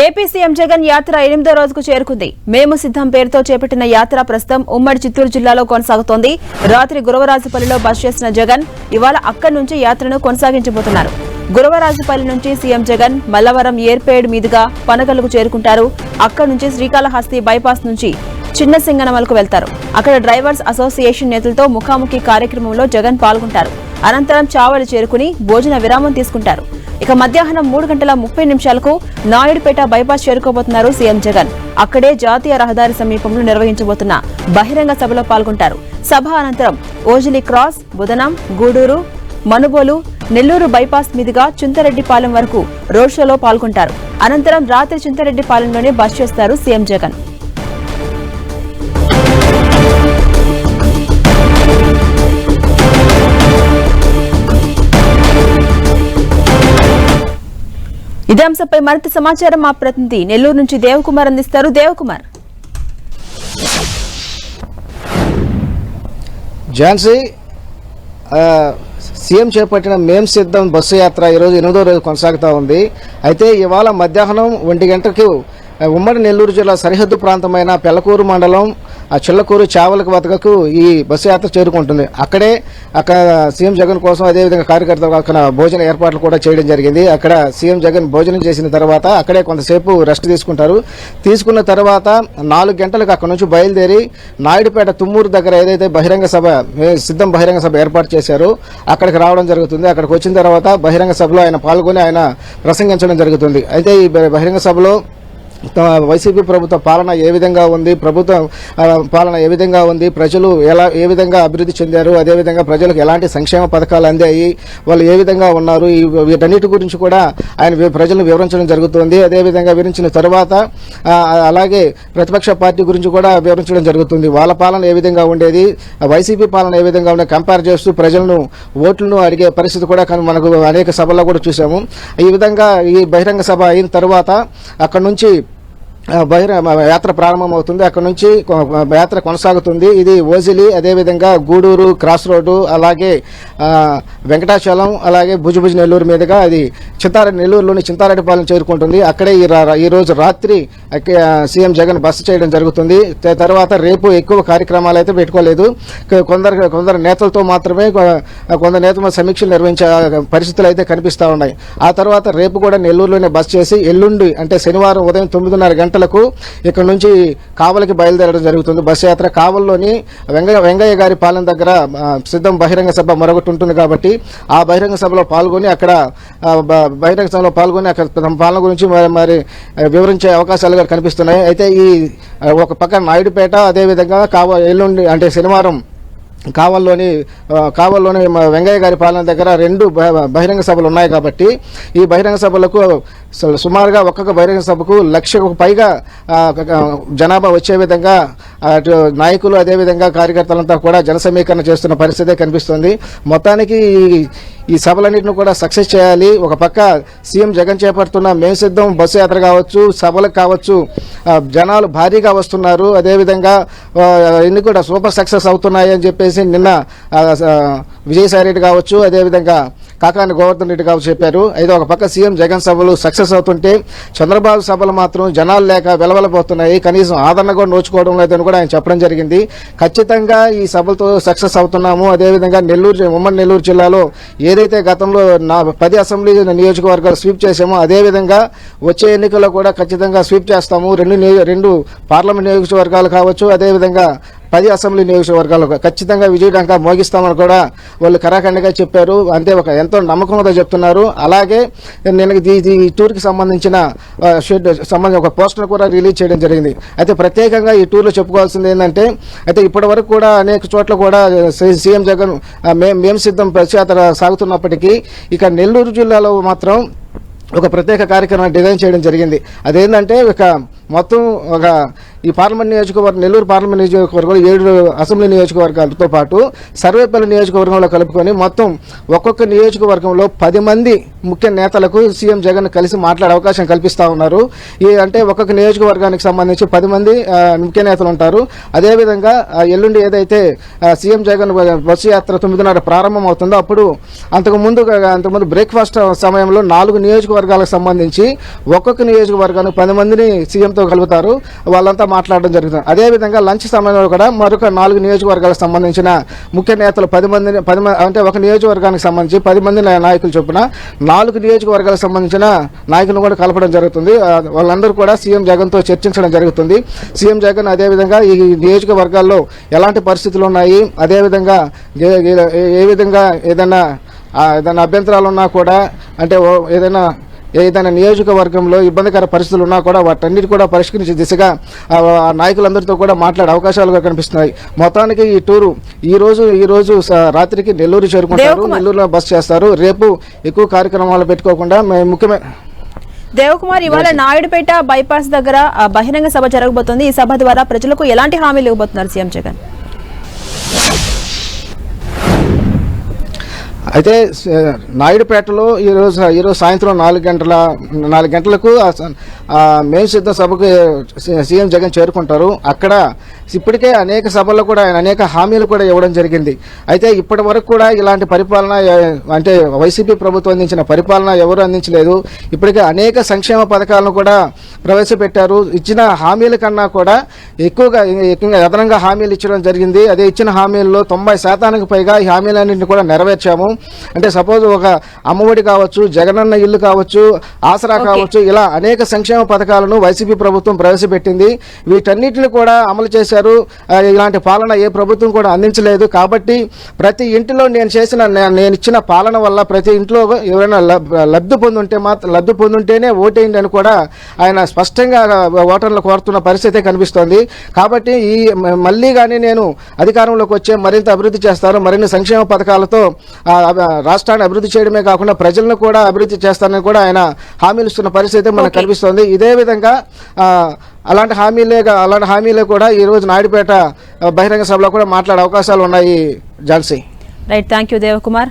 AP CM Jagan యాత్ర ఎనిమిదో రోజుకు చేరుకుంది. మేము సిద్ధం పేరుతో చేపట్టిన యాత్ర ప్రస్తుతం ఉమ్మడి చిత్తూరు జిల్లాలో కొనసాగుతోంది. రాత్రి గురవరాజుపల్లిలో బస్ చేసిన జగన్ ఇవాళ అక్కడి నుంచి యాత్రను కొనసాగించబోతున్నారు. గురవరాజుపల్లి నుంచి సీఎం జగన్ మల్లవరం ఏర్పేడ్ మీదుగా పనగలకు చేరుకుంటారు. అక్కడి నుంచి శ్రీకాళహస్తి బైపాస్ నుంచి చిన్న సింగనమలకు వెళ్తారు. అక్కడ డ్రైవర్స్ అసోసియేషన్ నేతలతో ముఖాముఖి కార్యక్రమంలో జగన్ పాల్గొంటారు. అనంతరం చావడి చేరుకుని భోజన విరామం తీసుకుంటారు. ఇక మధ్యాహ్నం మూడు గంటల ముప్పై నిమిషాలకు నాయుడుపేట బైపాస్ చేరుకోబోతున్నారు సీఎం జగన్. అక్కడే జాతీయ రహదారి సమీపంలో నిర్వహించబోతున్న బహిరంగ సభలో పాల్గొంటారు. సభ అనంతరం ఓజిలి క్రాస్ బుధనం గూడూరు మనుబోలు నెల్లూరు బైపాస్ మీదుగా చింతరెడ్డిపాలెం వరకు రోడ్ షోలో పాల్గొంటారు. అనంతరం రాత్రి చింతరెడ్డిపాలెంలోనే బస్ చేస్తారు సీఎం జగన్. ఇదే మరింత సమాచారం మా ప్రతినిధి నెల్లూరు నుంచి దేవకుమార్ అందిస్తారు. దేవకుమార్. ఝాన్సీ సీఎం చేపట్టిన మేం సిద్ధం బస్సు యాత్ర ఈరోజు ఎనిమిదో రోజు కొనసాగుతూ ఉంది. అయితే ఇవాళ మధ్యాహ్నం ఒంటి గంటకు ఉమ్మడి నెల్లూరు జిల్లా సరిహద్దు ప్రాంతమైన పెళ్ళకూరు మండలం ఆ చిల్లకూరు చావలకు వద్దకు ఈ బస్సు యాత్ర చేరుకుంటుంది. అక్కడే అక్కడ సీఎం జగన్ కోసం అదేవిధంగా కార్యకర్తలు అక్కడ భోజన ఏర్పాట్లు కూడా చేయడం జరిగింది. అక్కడ సీఎం జగన్ భోజనం చేసిన తర్వాత అక్కడే కొంతసేపు రెస్ట్ తీసుకుంటారు. తీసుకున్న తర్వాత నాలుగు గంటలకు అక్కడ నుంచి బయలుదేరి నాయుడుపేట తుమ్మూరు దగ్గర ఏదైతే బహిరంగ సభ సిద్ధం బహిరంగ సభ ఏర్పాటు చేశారో అక్కడికి రావడం జరుగుతుంది. అక్కడికి వచ్చిన తర్వాత బహిరంగ సభలో ఆయన పాల్గొని ఆయన ప్రసంగించడం జరుగుతుంది. అయితే ఈ బ- బహిరంగ సభలో వైసీపీ ప్రభుత్వ పాలన ఏ విధంగా ఉంది? ప్రభుత్వం పాలన ఏ విధంగా ఉంది? ప్రజలు ఎలా ఏ విధంగా అభివృద్ధి చెందారు? అదేవిధంగా ప్రజలకు ఎలాంటి సంక్షేమ పథకాలు అందాయి? వాళ్ళు ఏ విధంగా ఉన్నారు? ఈ వీటన్నిటి గురించి కూడా ఆయన ప్రజలను వివరించడం జరుగుతుంది. అదేవిధంగా వివరించిన తర్వాత అలాగే ప్రతిపక్ష పార్టీ గురించి కూడా వివరించడం జరుగుతుంది. వాళ్ళ పాలన ఏ విధంగా ఉండేది? వైసీపీ పాలన ఏ విధంగా ఉండే? కంపేర్ చేస్తూ ప్రజలను ఓట్లను అడిగే పరిస్థితి కూడా మనకు అనేక సభల్లో కూడా చూసాము. ఈ విధంగా ఈ బహిరంగ సభ అయిన తర్వాత అక్కడ నుంచి బహిర యాత్ర ప్రారంభమవుతుంది. అక్కడ నుంచి యాత్ర కొనసాగుతుంది. ఇది ఓజిలి అదేవిధంగా గూడూరు క్రాస్ రోడ్డు అలాగే వెంకటాచలం అలాగే భుజభుజ్ నెల్లూరు మీదుగా అది చింతారెడ్డి నెల్లూరులోని చింతారెడ్డిపాలెం చేరుకుంటుంది. అక్కడే ఈ రా- రోజు రాత్రి సీఎం జగన్ బస చేయడం జరుగుతుంది. త- తర్వాత రేపు ఎక్కువ కార్యక్రమాలు అయితే పెట్టుకోలేదు. కొందరు కొందరు నేతలతో మాత్రమే కొందరు నేతల సమీక్షలు నిర్వహించే పరిస్థితులు అయితే కనిపిస్తా ఉన్నాయి. ఆ తర్వాత రేపు కూడా నెల్లూరులోనే బస్ చేసి ఎల్లుండి అంటే శనివారం ఉదయం తొమ్మిదిన్నర గంటలకు ఇక్కడ నుంచి కావలికి బయలుదేరడం జరుగుతుంది. బస్ యాత్ర కావల్లోని వెంగయ్య వెంగయ్య గారి పాలన దగ్గర సిద్ధం బహిరంగ సభ మరొకటి ఉంటుంది కాబట్టి ఆ బహిరంగ సభలో పాల్గొని అక్కడ బహిరంగ సభలో పాల్గొని అక్కడ తమ పాలన గురించి మరి మరి వివరించే అవకాశాలు కూడా కనిపిస్తున్నాయి. అయితే ఈ ఒక పక్క నాయుడుపేట అదేవిధంగా కావ ఎల్లుండి అంటే శనివారం కావల్లోని కావల్లోని వెంగయ్య గారి పాలన దగ్గర రెండు బహిరంగ సభలు ఉన్నాయి కాబట్టి ఈ బహిరంగ సభలకు సుమారుగా ఒక్కొక్క బహిరంగ సభకు లక్షకు పైగా జనాభా వచ్చే విధంగా అటు నాయకులు అదేవిధంగా కార్యకర్తలంతా కూడా జన సమీకరణ చేస్తున్న పరిస్థితే కనిపిస్తుంది. మొత్తానికి ఈ- సభలన్నింటిని కూడా సక్సెస్ చేయాలి. ఒక పక్క సీఎం జగన్ చేపడుతున్న మేము సిద్ధం బస్సు యాత్ర కావచ్చు సభలకు కావచ్చు జనాలు భారీగా వస్తున్నారు. అదేవిధంగా ఇన్ని కూడా సూపర్ సక్సెస్ అవుతున్నాయి అని చెప్పేసి నిన్న విజయసాయి రెడ్డి కావచ్చు అదేవిధంగా కాకాని గోవర్ధన్ రెడ్డి గారు చెప్పారు. అయితే ఒక పక్క సీఎం జగన్ సభలు సక్సెస్ అవుతుంటే చంద్రబాబు సభలు మాత్రం జనాలు లేక వెలవలబోతున్నాయి. కనీసం ఆదరణ కూడా నోచుకోవడం లేదని కూడా ఆయన చెప్పడం జరిగింది. ఖచ్చితంగా ఈ సభలతో సక్సెస్ అవుతున్నాము. అదేవిధంగా నెల్లూరు ఉమ్మడి నెల్లూరు జిల్లాలో ఏదైతే గతంలో నా పది అసెంబ్లీ నియోజకవర్గాలు స్వీప్ చేశామో అదేవిధంగా వచ్చే ఎన్నికల్లో కూడా ఖచ్చితంగా స్వీప్ చేస్తాము. రెండు రెండు పార్లమెంట్ నియోజకవర్గాలు కావచ్చు. అదేవిధంగా పది అసెంబ్లీ నియోజకవర్గాలు ఖచ్చితంగా విజయడంగా మోగిస్తామని కూడా వాళ్ళు కరాఖండిగా చెప్పారు. అంతే ఒక ఎంతో నమ్మకంతో చెప్తున్నారు. అలాగే నేను ఈ ఈ టూర్కి సంబంధించిన షెడ్యూల్ సంబంధించిన ఒక పోస్టర్ కూడా రిలీజ్ చేయడం జరిగింది. అయితే ప్రత్యేకంగా ఈ టూర్లో చెప్పుకోవాల్సింది ఏంటంటే అయితే ఇప్పటి వరకు కూడా అనేక చోట్ల కూడా సీఎం జగన్ మేం మేం సిద్ధం ప్రచార సాగుతున్నప్పటికీ ఇక నెల్లూరు జిల్లాలో మాత్రం ఒక ప్రత్యేక కార్యక్రమాన్ని డిజైన్ చేయడం జరిగింది. అదేంటంటే ఒక మొత్తం ఒక ఈ పార్లమెంట్ నియోజకవర్గం నెల్లూరు పార్లమెంట్ నియోజకవర్గంలో ఏడు అసెంబ్లీ నియోజకవర్గాలతో పాటు సర్వేపల్లి నియోజకవర్గంలో కలుపుకొని మొత్తం ఒక్కొక్క నియోజకవర్గంలో పది మంది ముఖ్య నేతలకు సీఎం జగన్ కలిసి మాట్లాడే అవకాశం కల్పిస్తా ఉన్నారు. ఈ అంటే ఒక్కొక్క నియోజకవర్గానికి సంబంధించి పది మంది ముఖ్య నేతలు ఉంటారు. అదేవిధంగా ఎల్లుండి ఏదైతే సీఎం జగన్ బస్సు యాత్ర తొమ్మిదిన్నర ప్రారంభం అవుతుందో అప్పుడు అంతకు ముందు అంతకుముందు బ్రేక్ఫాస్ట్ సమయంలో నాలుగు నియోజకవర్గాలకు సంబంధించి ఒక్కొక్క నియోజకవర్గానికి పది మందిని సీఎంతో కలుపుతారు. వాళ్ళంతా మాట్లాడడం జరుగుతుంది. అదేవిధంగా లంచ్ సమయంలో కూడా మరొక నాలుగు నియోజకవర్గాలకు సంబంధించిన ముఖ్య నేతలు పది మందిని పది అంటే ఒక నియోజకవర్గానికి సంబంధించి పది మంది నాయకులు చొప్పున నాలుగు నియోజకవర్గాలకు సంబంధించిన నాయకులను కూడా కలపడం జరుగుతుంది. వాళ్ళందరూ కూడా సీఎం జగన్తో చర్చించడం జరుగుతుంది. సీఎం జగన్ అదేవిధంగా ఈ నియోజకవర్గాల్లో ఎలాంటి పరిస్థితులు ఉన్నాయి? అదేవిధంగా ఏ- విధంగా ఏదైనా ఏదైనా అభ్యంతరాలు ఉన్నా కూడా అంటే ఏదైనా ఏదైనా నియోజకవర్గంలో ఇబ్బందికర పరిస్థితులు ఉన్నా కూడా వాటన్నిటి కూడా పరిష్కరించే దిశగా నాయకులందరితో కూడా మాట్లాడే అవకాశాలుగా కనిపిస్తున్నాయి. మొత్తానికి ఈ టూరు ఈ రోజు ఈ రోజు రాత్రికి నెల్లూరు చేరుకుంటారు. నెల్లూరులో బస్ చేస్తారు. రేపు ఎక్కువ కార్యక్రమాలు పెట్టుకోకుండా ముఖ్యమైన దేవకుమార్ ఇవాళ నాయుడుపేట బైపాస్ దగ్గర బహిరంగ సభ జరగబోతోంది. ఈ సభ ద్వారా ప్రజలకు ఎలాంటి హామీలు ఇవ్వబోతున్నారు సీఎం జగన్? అయితే నాయుడుపేటలో ఈరోజు ఈరోజు సాయంత్రం నాలుగు గంటల నాలుగు గంటలకు ఆ మేం సిద్ధం సభకు సీఎం జగన్ చేరుకుంటారు. అక్కడ ఇప్పటికే అనేక సభల్లో కూడా ఆయన అనేక హామీలు కూడా ఇవ్వడం జరిగింది. అయితే ఇప్పటి వరకు కూడా ఇలాంటి పరిపాలన అంటే వైసీపీ ప్రభుత్వం అందించిన పరిపాలన ఎవరు అందించలేదు. ఇప్పటికే అనేక సంక్షేమ పథకాలను కూడా ప్రవేశపెట్టారు. ఇచ్చిన హామీల కన్నా కూడా ఎక్కువగా ఎక్కువగా అదనంగా హామీలు ఇచ్చడం జరిగింది. అదే ఇచ్చిన హామీల్లో తొంభై శాతానికి పైగా ఈ హామీలన్నింటినీ కూడా నెరవేర్చాము. అంటే సపోజ్ ఒక అమ్మఒడి కావచ్చు జగనన్న ఇల్లు కావచ్చు ఆసరా. కావచ్చు ఇలా అనేక సంక్షేమ పథకాలను వైసీపీ ప్రభుత్వం ప్రవేశపెట్టింది. వీటన్నిటిని కూడా అమలు చేశారు. ఇలాంటి పాలన ఏ ప్రభుత్వం కూడా అందించలేదు. కాబట్టి ప్రతి ఇంటిలో నేను చేసిన నేను ఇచ్చిన పాలన వల్ల ప్రతి ఇంట్లో ఎవరైనా లబ్- లబ్ధి పొందుంటే మాత్రం లబ్ధి పొందుంటేనే ఓటేయండి అని కూడా ఆయన స్పష్టంగా ఓటర్లు కోరుతున్న పరిస్థితి కనిపిస్తోంది. కాబట్టి ఈ మళ్ళీ కానీ నేను అధికారంలోకి వచ్చే మరింత అభివృద్ధి చేస్తాను. మరిన్ని సంక్షేమ పథకాలతో రాష్ట్రాన్ని అభివృద్ధి చేయడమే కాకుండా ప్రజలను కూడా అభివృద్ధి చేస్తానని కూడా ఆయన హామీలు ఇస్తున్న పరిస్థితి మనకు. కనిపిస్తోంది. ఇదే విధంగా అలాంటి హామీలే అలాంటి హామీలే కూడా ఈ రోజు నాయుడుపేట బహిరంగ సభలో కూడా మాట్లాడే అవకాశాలు ఉన్నాయి. Jhansi. Right thank you Devakumar